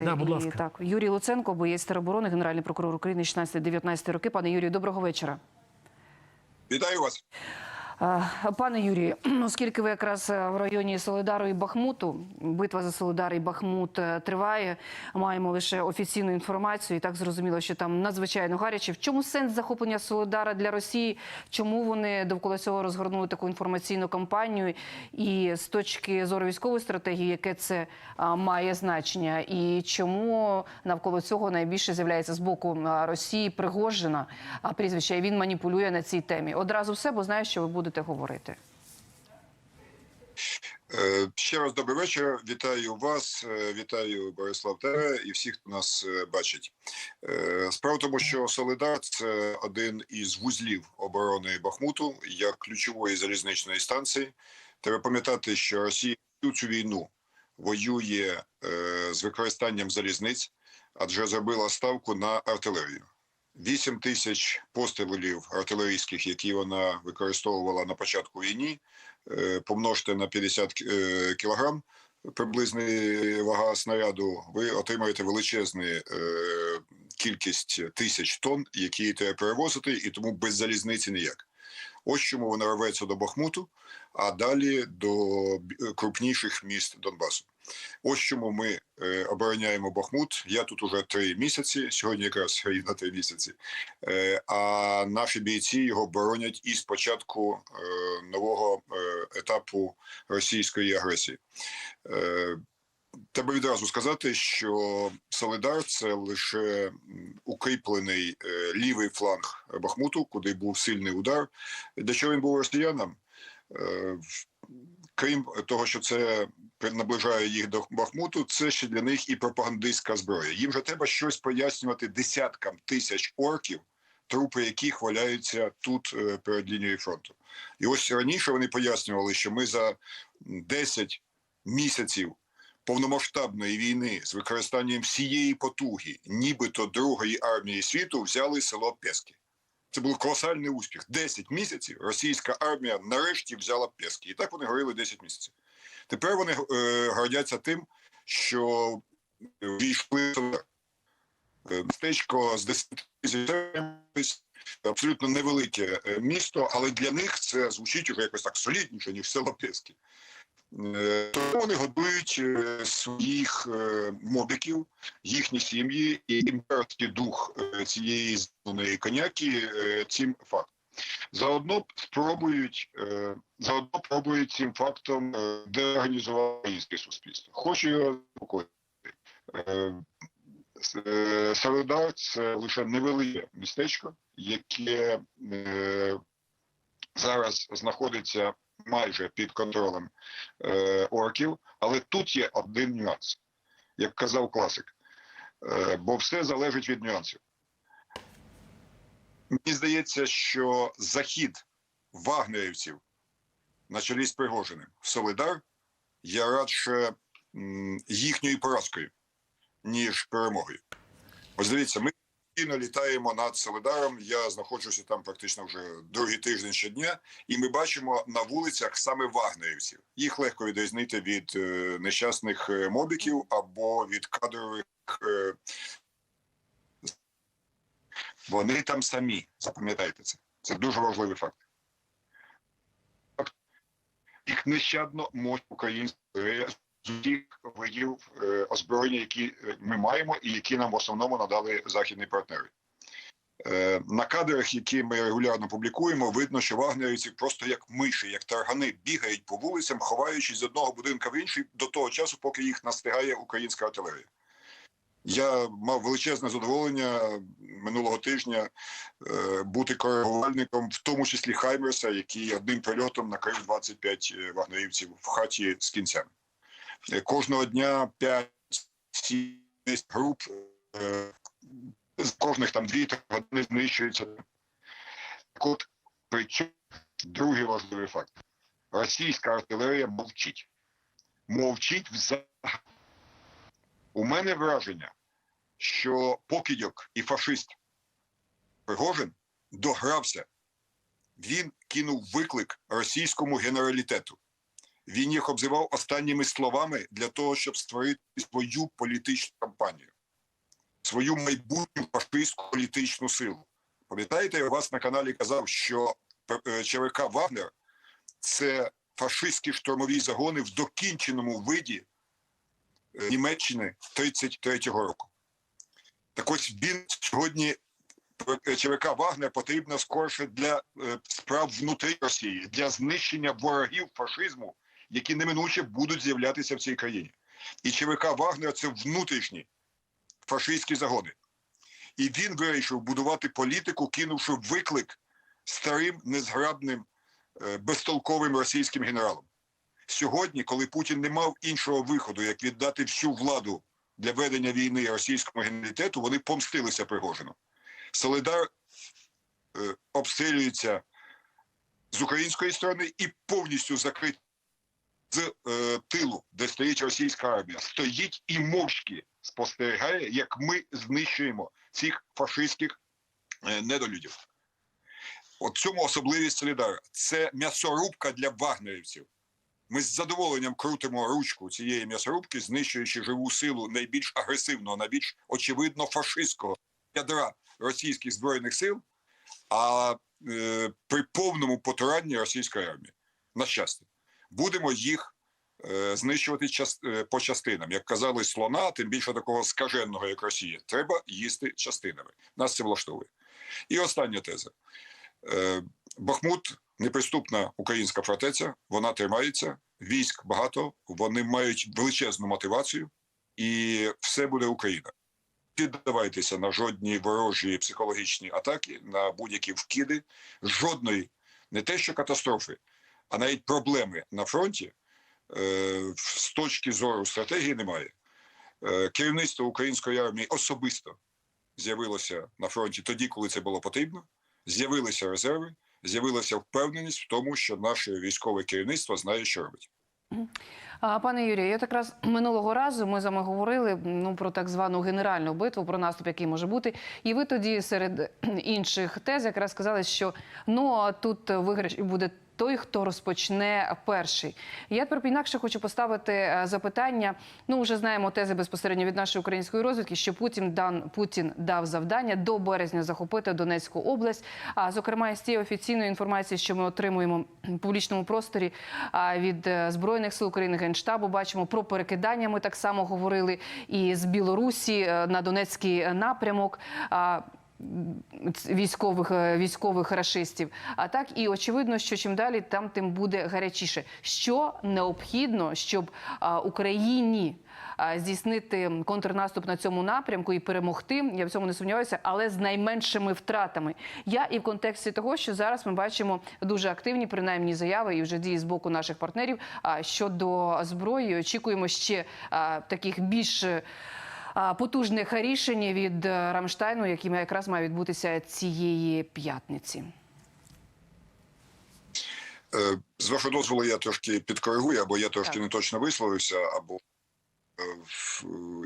Да, будь І, ласка. так, Юрій Луценко, боєць тероборони, генеральний прокурор України 16-19 роки. Пане Юрію, доброго вечора. Вітаю вас. Пане Юрію, оскільки ви якраз е, в районі Солидару і Бахмуту, битва за Солидар і Бахмут е, триває, маємо лише офіційну інформацію, і так зрозуміло, що там надзвичайно гаряче. В чому сенс захоплення Солидара для Росії? Чому вони довкола цього розгорнули таку інформаційну кампанію? І з точки зору військової стратегії, яке це має значення, і чому навколо цього найбільше з'являється з боку Росії Пригожина прізвище, і він маніпулює на цій темі? Одразу все, бо знаю, що ви будете говорити. Е, Ще раз добрий вечір. Вітаю вас, е, вітаю Борислав Тере і всіх, хто нас е, бачить. Справа в тому, що Солидар це один із вузлів оборони Бахмуту як ключової залізничної станції. Треба пам'ятати, що Росія всю цю війну воює з використанням залізниць, адже зробила ставку на артилерію. 8 тисяч пострілів артилерійських, які вона використовувала на початку війни, е, помножте на 50 е, кілограм, приблизна вага снаряду, ви отримаєте величезну е, кількість тисяч тонн, які треба перевозити, і тому без залізниці ніяк. Ось чому вона рветься до Бахмуту, а далі до крупніших міст Донбасу. Ось чому ми е, обороняємо Бахмут. Я тут уже три місяці. Сьогодні якраз рівно три місяці. Е, а наші бійці його боронять із початку е, нового е, етапу російської агресії. Е, Треба відразу сказати, що Солидар це лише укріплений е, лівий фланг Бахмуту, куди був сильний удар. Для чого він був росіянам? Крім того, що це наближає їх до Бахмуту, це ще для них і пропагандистська зброя. Їм же треба щось пояснювати десяткам тисяч орків, трупи яких валяються тут е, перед лінією фронту. І ось раніше вони пояснювали, що ми за 10 місяців повномасштабної війни з використанням всієї потуги, нібито Другої армії світу, взяли село Пески. Це був колосальний успіх. 10 місяців російська армія нарешті взяла Пески. І так вони говорили 10 місяців. Тепер вони е, гордяться тим, що війшли е, містечко з 10 тисяч абсолютно невелике е, місто, але для них це звучить уже якось так солідніше, ніж село Пески. Е, Тому вони годують е, своїх е, мобіків, їхні сім'ї і імперський дух е, цієї зеленої коняки е, цим фактом. Заодно спробують е, заодно пробують цим фактом е, деорганізувати суспільство. Хочу його заспокоїти. Е, с- е, Солидар це лише невелике містечко, яке е, зараз знаходиться майже під контролем е, орків, але тут є один нюанс, як казав класик, е, бо все залежить від нюансів. Мені здається, що захід вагнерівців на чолі з Пригожиним в Солидар є радше їхньою поразкою, ніж перемогою. Ось дивіться, ми постійно літаємо над Солидаром. Я знаходжуся там практично вже другий тиждень щодня, і ми бачимо на вулицях саме вагнерівців. Їх легко відрізнити від е, нещасних е, мобіків або від кадрових. Е, вони там самі. Запам'ятайте це. Це дуже важливий факт. Їх нещадно мощ української з видів е, озброєння, які е, ми маємо, і які нам в основному надали західні партнери. Е, на кадрах, які ми регулярно публікуємо, видно, що вагнерівці просто як миші, як таргани бігають по вулицям, ховаючись з одного будинка в інший до того часу, поки їх настигає українська артилерія. Я мав величезне задоволення минулого тижня бути коригувальником, в тому числі Хаймерса, який одним прильотом накрив 25 вагнерівців в хаті з кінцями. Кожного дня 5-7 груп, е, з кожних там 2-3 години знищується. Так от, причому другий важливий факт. Російська артилерія мовчить. Мовчить взагалі. У мене враження, що покидьок і фашист Пригожин догрався. Він кинув виклик російському генералітету. Він їх обзивав останніми словами для того, щоб створити свою політичну кампанію, свою майбутню фашистську політичну силу. Пам'ятаєте, я вас на каналі казав, що е, ЧВК Вагнер це фашистські штурмові загони в докінченому виді е, Німеччини 33-го року. Так ось він сьогодні е, ЧВК Вагнер потрібно скорше для справ внутрі Росії, для знищення ворогів фашизму, які неминуче будуть з'являтися в цій країні. І ЧВК Вагнер це внутрішні фашистські загони. І він вирішив будувати політику, кинувши виклик старим незграбним е, безтолковим російським генералам. Сьогодні, коли Путін не мав іншого виходу, як віддати всю владу для ведення війни російському генералітету, вони помстилися Пригожину. Солидар е, обстрілюється з української сторони і повністю закритий з е, тилу, де стоїть російська армія, стоїть і мовчки спостерігає, як ми знищуємо цих фашистських е, недолюдів. От цьому особливість Солідара. Це м'ясорубка для вагнерівців. Ми з задоволенням крутимо ручку цієї м'ясорубки, знищуючи живу силу найбільш агресивного, найбільш очевидно фашистського ядра російських збройних сил, а е, при повному потуранні російської армії. На щастя, будемо їх е, знищувати час, е, по частинам. Як казали слона, тим більше такого скаженого, як Росія, треба їсти частинами. Нас це влаштовує. І остання теза. Е, Бахмут неприступна українська фортеця, вона тримається, військ багато, вони мають величезну мотивацію, і все буде Україна. Піддавайтеся на жодні ворожі психологічні атаки, на будь-які вкиди, жодної не те, що катастрофи, а навіть проблеми на фронті е, з точки зору стратегії немає. Е, керівництво української армії особисто з'явилося на фронті тоді, коли це було потрібно. З'явилися резерви, з'явилася впевненість в тому, що наше військове керівництво знає, що робить. Пане Юрію, я якраз минулого разу ми з вами говорили ну про так звану генеральну битву, про наступ, який може бути. І ви тоді серед інших тез якраз сказали, що ну а тут виграш буде той, хто розпочне перший. Я тепер інакше хочу поставити е, запитання. Ну, вже знаємо тези безпосередньо від нашої української розвідки, що Путін дан Путін дав завдання до березня захопити Донецьку область. А зокрема, із тієї офіційної інформації, що ми отримуємо в публічному просторі від е, збройних сил України генштабу, бачимо про перекидання. Ми так само говорили і з Білорусі е, на Донецький напрямок. Військових е, військових рашистів, а так і очевидно, що чим далі, там тим буде гарячіше. Що необхідно, щоб Україні здійснити контрнаступ на цьому напрямку і перемогти, я в цьому не сумніваюся, але з найменшими втратами. Я і в контексті того, що зараз ми бачимо дуже активні, принаймні заяви і вже дії з боку наших партнерів щодо зброї. Очікуємо ще таких більш потужних рішень від е, Рамштайну, які якраз має відбутися цієї п'ятниці. Е, З вашого дозволу, я трошки підкоригую, або я трошки Так. не точно висловився, або е,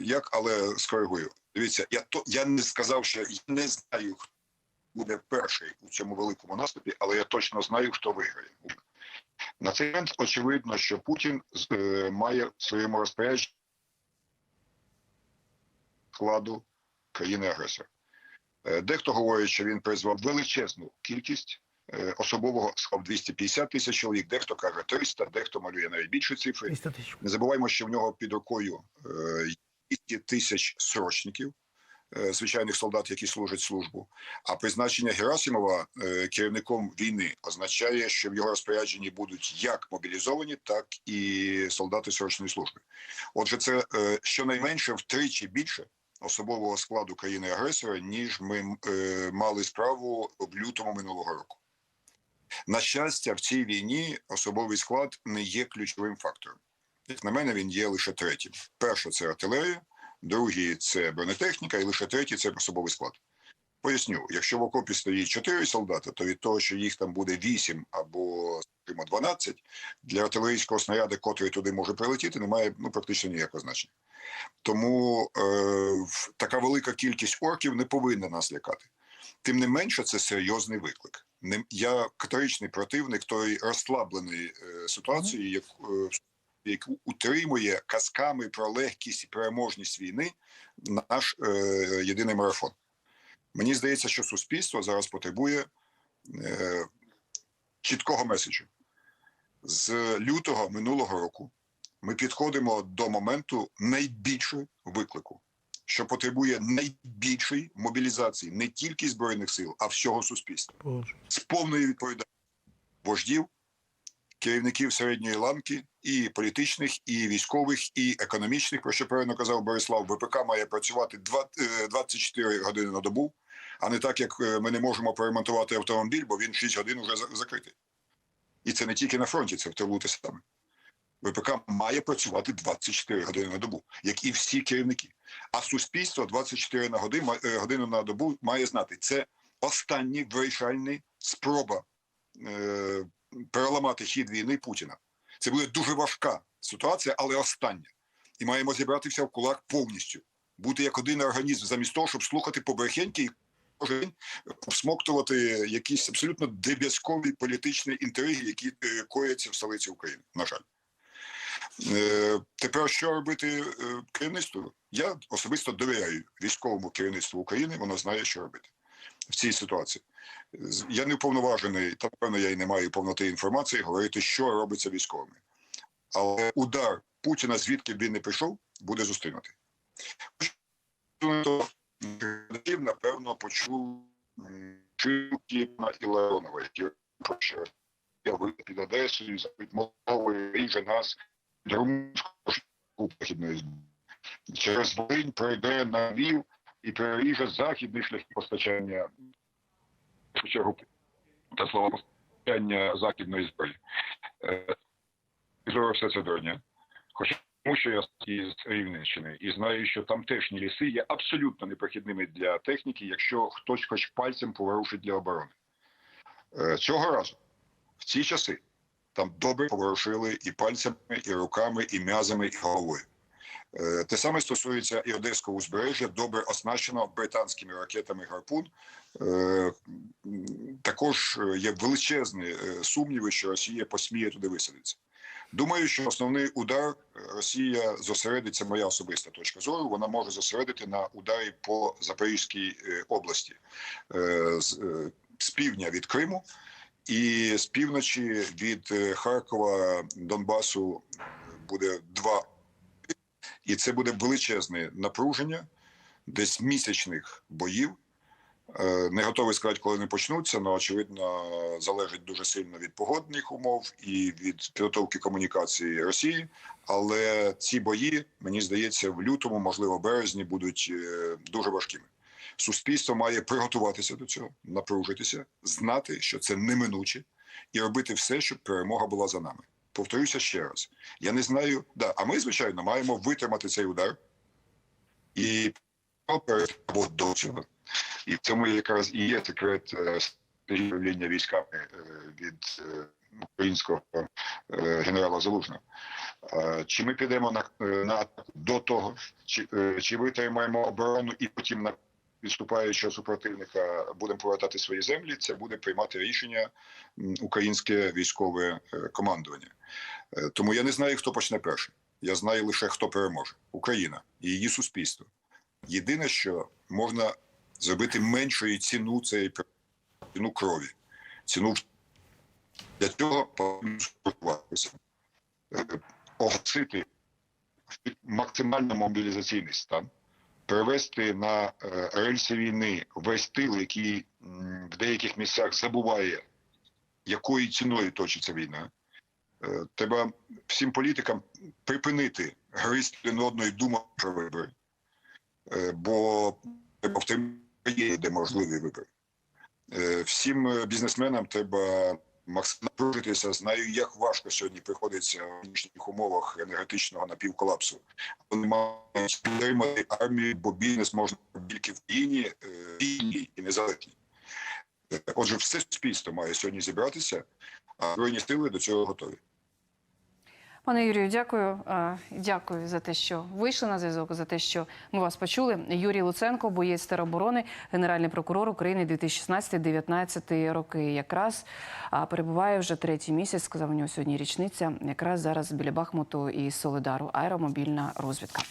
як, але скоригую. Дивіться, я то я не сказав, що я не знаю, хто буде перший у цьому великому наступі, але я точно знаю, хто виграє. На цей момент очевидно, що Путін має в своєму розпорядженні складу країни-агресора. Е, Дехто говорить, що він призвав величезну кількість е, особового склав 250 тисяч чоловік, дехто каже 300, дехто малює навіть більше цифри. Не забуваємо, що в нього під рукою е, 200 тисяч срочників, е, звичайних солдат, які служать службу. А призначення Герасимова е, керівником війни означає, що в його розпорядженні будуть як мобілізовані, так і солдати срочної служби. Отже, це е, щонайменше втричі більше особового складу країни-агресора, ніж ми е, мали справу в лютому минулого року. На щастя, в цій війні особовий склад не є ключовим фактором. Як на мене, він є лише третім. Перше це артилерія, другий це бронетехніка, і лише третій це особовий склад. Поясню, якщо в окопі стоїть 4 солдати, то від того, що їх там буде 8 або скажімо, 12, для артилерійського снаряду, котрий туди може прилетіти, немає ну, практично ніякого значення. Тому е, така велика кількість орків не повинна нас лякати. Тим не менше, це серйозний виклик. Не я категоричний противник тої розслабленої е, ситуації, яку, е, яку утримує казками про легкість і переможність війни наш е, єдиний марафон. Мені здається, що суспільство зараз потребує е, чіткого меседжу. З лютого минулого року ми підходимо до моменту найбільшого виклику, що потребує найбільшої мобілізації не тільки збройних сил, а всього суспільства Боже. з повною відповідальністю вождів, керівників середньої ланки, і політичних, і військових, і економічних, про що правильно казав Борислав, ВПК має працювати два- е, 24 години на добу, а не так, як е, ми не можемо поремонтувати автомобіль, бо він 6 годин вже за- закритий. І це не тільки на фронті, це в тилу те саме. ВПК має працювати 24 години на добу, як і всі керівники. А суспільство 24 на годину, годину на добу має знати. Це остання вирішальна спроба е, переламати хід війни Путіна. Це буде дуже важка ситуація, але остання. І маємо зібратися в кулак повністю, бути як один організм, замість того, щоб слухати побрехеньки і кожен день всмоктувати якісь абсолютно дріб'язкові політичні інтриги, які е, кояться в столиці України. На жаль. Е, Тепер що робити е, керівництву? Я особисто довіряю військовому керівництву України, воно знає, що робити в цій ситуації. Я не уповноважений, та певно, я і не маю повноти інформації говорити, що робиться військовими. Але удар Путіна, звідки б він не прийшов, буде зустрінутий. Глядачів, напевно, почув м, чутки на Іларіонова, які про що я вийду під Одесою, відмовою ріже нас до румунського шляху похідної зброї. Через Волинь пройде на Львів і переріже західний шлях постачання та слова постачання західної зброї. Е, Зоро все це дурня. Хоча тому, що я із Рівненщини і знаю, що тамтешні ліси є абсолютно непрохідними для техніки, якщо хтось хоч пальцем поворушить для оборони. Е, Цього разу, в ці часи, там добре поворушили і пальцями, і руками, і м'язами, і головою. Е, Те саме стосується і Одеського узбережжя, добре оснащено британськими ракетами Гарпун. Е, Також є величезні сумніви, що Росія посміє туди висадитися. Думаю, що основний удар Росія зосередиться, моя особиста точка зору. Вона може зосередити на ударі по Запорізькій е, області Е, з, е, півдня від Криму і з півночі від Харкова, Донбасу буде два. І це буде величезне напруження десь місячних боїв. Е, Не готовий сказати, коли вони почнуться, але очевидно залежить дуже сильно від погодних умов і від підготовки комунікації Росії. Але ці бої, мені здається, в лютому, можливо, березні, будуть е, дуже важкими. Суспільство має приготуватися до цього, напружитися, знати, що це неминуче, і робити все, щоб перемога була за нами. Повторюся ще раз: я не знаю, да, а ми, звичайно, маємо витримати цей удар і перед або до цього. І в цьому якраз і є секрет управління військами е, від е, українського генерала Залужного. Чи ми підемо на, е, на атаку до того, чи, е, чи витримаємо оборону і потім на відступаючого супротивника будемо повертати свої землі, це буде приймати рішення українське військове е, командування. Тому я не знаю, хто почне першим. Я знаю лише хто переможе Україна і її суспільство. Єдине, що можна зробити меншою ціну цієї ціну крові, ціну для цього потрібно згуртуватися, Е, оголосити максимально мобілізаційний стан, перевести на е, рельси війни весь тил, який в деяких місцях забуває, якою ціною точиться війна. Е, Треба всім політикам припинити гризти один одного думати про вибори. Бо треба в тим є, де можливі вибори. Е, Всім е, бізнесменам треба максимально напружитися. Знаю, як важко сьогодні приходиться в нинішніх умовах енергетичного напівколапсу. Вони мають підтримати армію, бо бізнес можна тільки в країні е, вільній і незалежній. Отже, все суспільство має сьогодні зібратися, а збройні сили до цього готові. Пане Юрію, дякую. Е, Дякую за те, що вийшли на зв'язок, за те, що ми вас почули. Юрій Луценко, боєць тероборони, генеральний прокурор України 2016-2019 роки. Якраз перебуває вже третій місяць. Сказав у нього сьогодні річниця. Якраз зараз біля Бахмуту і Солидару. Аеромобільна розвідка.